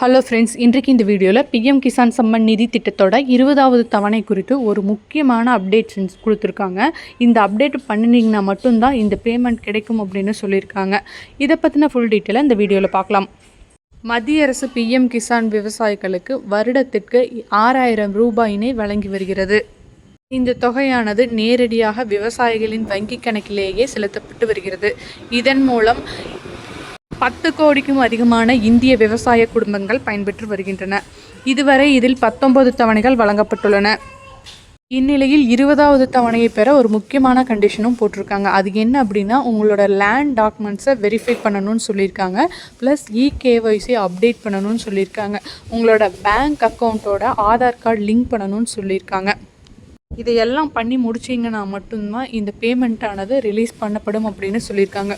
Hello friends இன்றைக்கு இந்த வீடியோவில் பிஎம் கிசான் சம்மன் நிதி திட்டத்தோட இருபதாவது தவணை குறித்து ஒரு முக்கியமான அப்டேட் கொடுத்துருக்காங்க. இந்த அப்டேட் பண்ணினீங்கன்னா மட்டும்தான் இந்த பேமெண்ட் கிடைக்கும் அப்படின்னு சொல்லியிருக்காங்க. இதை பற்றின ஃபுல் டீட்டெயிலாக இந்த வீடியோவில் பார்க்கலாம். மத்திய அரசு பிஎம் கிசான் விவசாயிகளுக்கு வருடத்திற்கு ஆறாயிரம் ரூபாயினை வழங்கி வருகிறது. இந்த தொகையானது நேரடியாக விவசாயிகளின் வங்கிக் கணக்கிலேயே செலுத்தப்பட்டு வருகிறது. இதன் மூலம் பத்து கோடிக்கும் அதிகமான இந்திய விவசாய குடும்பங்கள் பயன்பெற்று வருகின்றன. இதுவரை இதில் பத்தொன்பது தவணைகள் வழங்கப்பட்டுள்ளன. இந்நிலையில் இருபதாவது தவணையை பெற ஒரு முக்கியமான கண்டிஷனும் போட்டிருக்காங்க. அது என்ன அப்படின்னா உங்களோட லேண்ட் டாக்குமெண்ட்ஸை வெரிஃபை பண்ணணும்னு சொல்லியிருக்காங்க. ப்ளஸ் இகேஒய்சி அப்டேட் பண்ணணும்னு சொல்லியிருக்காங்க. உங்களோட பேங்க் அக்கௌண்ட்டோட ஆதார் கார்டு லிங்க் பண்ணணும்னு சொல்லியிருக்காங்க. இதையெல்லாம் பண்ணி முடிச்சிங்கன்னா மட்டும்தான் இந்த பேமெண்ட் ஆனது ரிலீஸ் பண்ணப்படும் அப்படின்னு சொல்லியிருக்காங்க.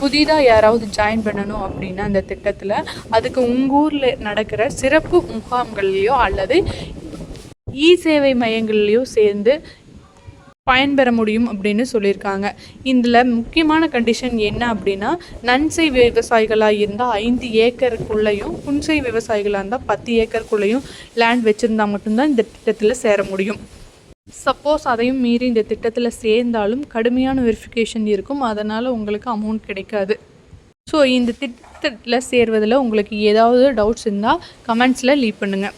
புதிதாக யாராவது ஜாயின் பண்ணணும் அப்படின்னா அந்த திட்டத்தில் அதுக்கு உங்கள் ஊரில் நடக்கிற சிறப்பு முகாம்கள்லேயோ அல்லது இ சேவை மையங்கள்லேயோ சேர்ந்து பயன்பெற முடியும் அப்படின்னு சொல்லியிருக்காங்க. இதில் முக்கியமான கண்டிஷன் என்ன அப்படின்னா நன்சை விவசாயிகளாக இருந்தால் ஐந்து ஏக்கருக்குள்ளேயும் புன்சை விவசாயிகளாக இருந்தால் பத்து ஏக்கருக்குள்ளேயும் லேண்ட் வச்சுருந்தா மட்டும்தான் இந்த திட்டத்தில் சேர முடியும். சப்போஸ் அதையும் மீறி இந்த திட்டத்தில் சேர்ந்தாலும் கடுமையான வெரிஃபிகேஷன் இருக்கும். அதனால் உங்களுக்கு அமௌண்ட் கிடைக்காது. ஸோ இந்த திட்டத்தில் சேர்வதில் உங்களுக்கு ஏதாவது டவுட்ஸ் இருந்தால் கமெண்ட்ஸில் லீவ் பண்ணுங்கள்